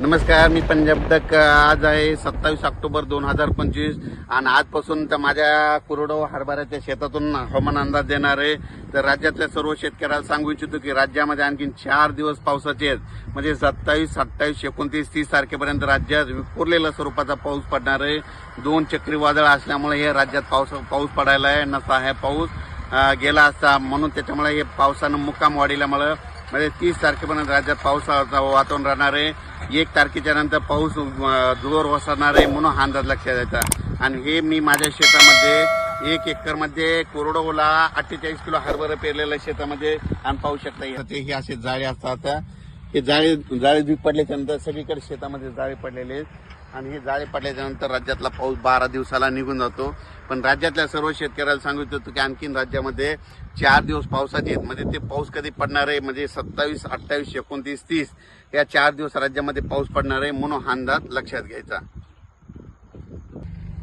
नमस्कार मी पंजाब तक आज आहे सत्तावीस ऑक्टोबर दोन हजार पंचवीस आणि आजपासून तर माझ्या कुरडो हरभऱ्याच्या शेतातून हवामान अंदाज देणार आहे. तर राज्यातल्या सर्व शेतकऱ्याला सांगू इच्छितो की राज्यामध्ये आणखी चार दिवस पावसाचे आहेत. म्हणजे सत्तावीस सत्तावीस एकोणतीस तीस तारखेपर्यंत राज्यात विखुरलेल्या स्वरूपाचा पाऊस पडणार आहे. दोन चक्रीवादळ असल्यामुळे हे राज्यात पाऊस पाऊस पडायला आहे नसा आहे. पाऊस गेला असता म्हणून त्याच्यामुळे हे पावसानं मुक्काम वाढील्यामुळं म्हणजे तीस तारखेपर्यंत राज्यात पावसाचं वातावरण राहणार आहे. एक तारखेच्या नंतर पाऊस जोर वसणार आहे म्हणून हा अंदाज लक्षात द्यायचा आणि हे मी माझ्या शेतामध्ये एक एकरमध्ये कोरडोला अठ्ठेचाळीस किलो हरभरा पेरलेल्या शेतामध्ये आणि पाहू शकता. ते हे असे जाळे असतात. हे जाळे जाळे पडल्याच्या नंतर सगळीकडे शेतामध्ये जाळे पडलेले आहेत. आणि हे जाळे पडल्याच्या नंतर राज्यातला पाऊस बारा दिवसाला निघून जातो. पण राज्यातल्या सर्व शेतकऱ्याला सांगू इच्छितो की आणखीन राज्यामध्ये चार दिवस पावसाचे आहेत. म्हणजे ते पाऊस कधी पडणार आहे? म्हणजे सत्तावीस अठ्ठावीस एकोणतीस तीस या चार दिवस राज्यामध्ये पाऊस पडणार आहे म्हणून हा अंदाज लक्षात घ्यायचा.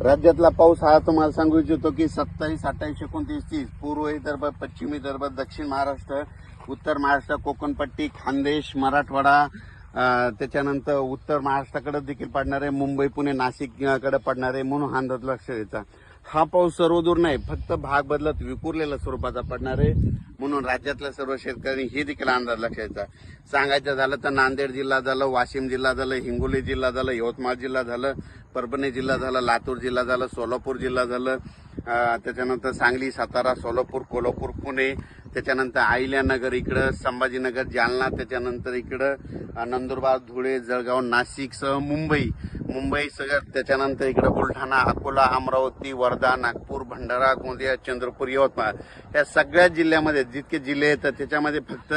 राज्यातला पाऊस हा तुम्हाला सांगू इच्छितो की सत्तावीस अठ्ठावीस एकोणतीस तीस. पूर्व विदर्भ पश्चिम विदर्भ दक्षिण महाराष्ट्र उत्तर महाराष्ट्र कोकणपट्टी खानदेश मराठवाडा त्याच्यानंतर उत्तर महाराष्ट्राकडे देखील पडणार आहे मुंबई पुणे नाशिककडे पडणार आहे म्हणून हा अंदाज लक्ष द्यायचा. हा पाऊस सर्वदूर नाही फक्त भाग बदलत विखुरलेल्या स्वरूपाचा पडणार आहे म्हणून राज्यातल्या सर्व शेतकऱ्यांनी हे देखील अंदाज लक्षायचा सांगायचं झालं तर नांदेड जिल्हा झालं वाशिम जिल्हा झालं हिंगोली जिल्हा झालं यवतमाळ जिल्हा झालं परभणी जिल्हा झाला लातूर जिल्हा झाला सोलापूर जिल्हा झालं. त्याच्यानंतर सांगली सातारा सोलापूर कोल्हापूर पुणे त्याच्यानंतर अहिल्यानगर इकडं संभाजीनगर जालना त्याच्यानंतर इकडं नंदुरबार धुळे जळगाव नाशिकसह मुंबई. मुंबई सगळं त्याच्यानंतर इकडं बुलढाणा अकोला अमरावती वर्धा नागपूर भंडारा गोंदिया चंद्रपूर यवतमाळ. या सगळ्या जिल्ह्यामध्ये जितके जिल्हे येतात त्याच्यामध्ये फक्त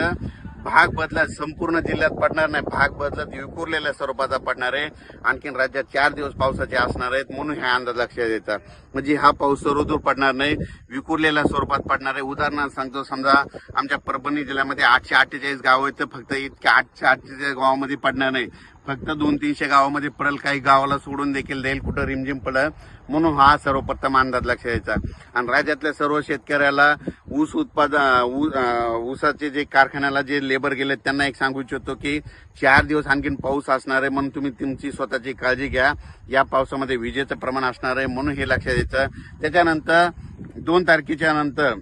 भाग बदलत संपूर्ण जिल्ह्यात पडणार नाही. भाग बदलत विखुरलेल्या स्वरूपाचा पडणार आहे. आणखीन राज्यात चार दिवस पावसाचे असणार आहेत म्हणून हे अंदाज लक्षात येतात. म्हणजे हा पाऊस सर्वदूर पडणार नाही विखुरलेल्या स्वरूपात पडणार आहे. उदाहरणार्थ सांगतो समजा आमच्या परभणी जिल्ह्यामध्ये आठशे अठ्ठेचाळीस गाव आहेत तर फक्त इतक्या आठशे अठ्ठेचाळीस गावामध्ये पडणार नाही. फक्त दोन तीनशे गावामध्ये पडेल काही गावाला सोडून देखील देईल कुठं रिमझिम पडेल. म्हणून हा सर्वप्रथम अंदाज लक्षात यायचा आणि राज्यातल्या सर्व शेतकऱ्याला ऊस उत्पादन ऊसाचे जे कारखान्याला जे लेबर गेले त्यांना एक सांगू इच्छितो की चार दिवस आणखीन पाऊस असणार आहे म्हणून तुम्ही तुमची स्वतःची काळजी घ्या. या पावसामध्ये विजेचं प्रमाण असणार आहे म्हणून हे लक्षात द्यायचं त्याच्यानंतर दोन तारखेच्या नंतर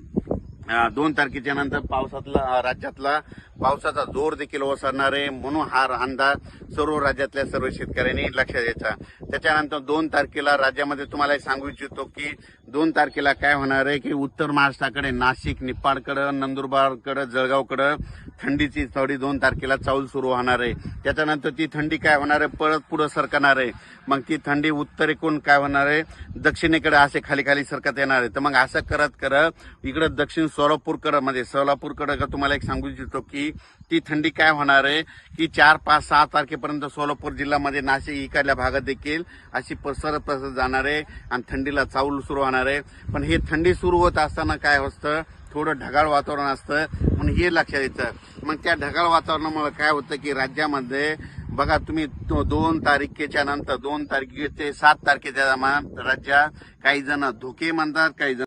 दोन तारखेच्या नंतर पावसातला राज्यातला पावसाचा जोर देखील ओसरणार आहे म्हणून हा अंदाज सर्व राज्यातल्या सर्व शेतकऱ्यांनी लक्षात द्यायचा त्याच्यानंतर दोन तारखेला राज्यामध्ये तुम्हाला एक सांगू इच्छितो की दोन तारखेला काय होणार आहे की उत्तर महाराष्ट्राकडे नाशिक निपाडकडं नंदुरबारकडं जळगावकडं थंडीची थोडी दोन तारखेला चाऊल सुरू होणार आहे. त्याच्यानंतर ती थंडी काय होणार आहे? परत पुढं सरकणार आहे. मग ती थंडी उत्तरेकडून काय होणार आहे? दक्षिणेकडे असे खाली खाली सरकत येणार आहे. तर मग असं करत करत इकडं दक्षिण सोलापूरकडं म्हणजे सोलापूरकडं का तुम्हाला एक सांगू इच्छितो की ती थंडी काय होणार आहे की चार पाच सहा तारखेपर्यंत सोलापूर जिल्ह्यामध्ये नाशिक इकडल्या भागात देखील अशी पसरत पसरत जाणार आहे आणि थंडीला चावल सुरू होणार आहे. पण हे थंडी सुरू होत असताना काय असतं? थोडं ढगाळ वातावरण असतं. म्हणून हे लक्षात येतं. मग त्या ढगाळ वातावरणामुळे काय होतं की राज्यामध्ये बघा तुम्ही दोन तारखेच्या नंतर दोन तारखेचे सात तारखेच्या दरम्यान राज्यात काही जण धोके म्हणतात काही जण